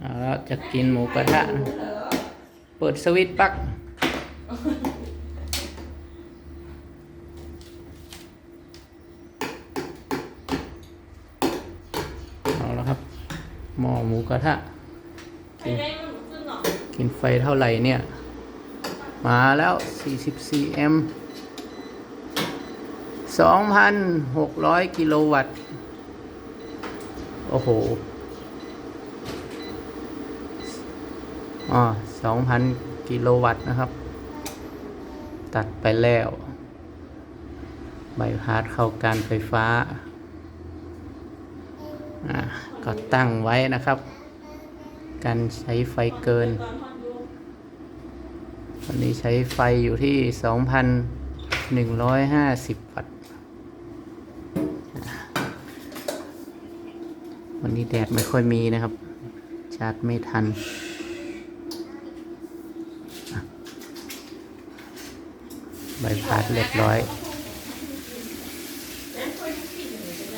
เอาแล้วจะกินหมูกระทะนะเปิดสวิตช์ปลั๊กเอาแล้วครับหม้อหมูกระทะใครได้มันกินไฟเท่าไหร่เนี่ย มาแล้ว 44 m 2,600 กิโลวัตต์ โอ้โห อ๋อ2,000กิโลวัตต์นะครับ ตัดไปแล้ว ใบพาสเข้าการไฟฟ้าอะก็ตั้งไว้นะครับ การใช้ไฟเกินตอนทอนดูวันนี้ใช้ไฟอยู่ที่ 2,150 วัตต์ วันนี้แดดไม่ค่อยมีนะครับ ชาร์จไม่ทันอะ ใบพัดเรียบร้อย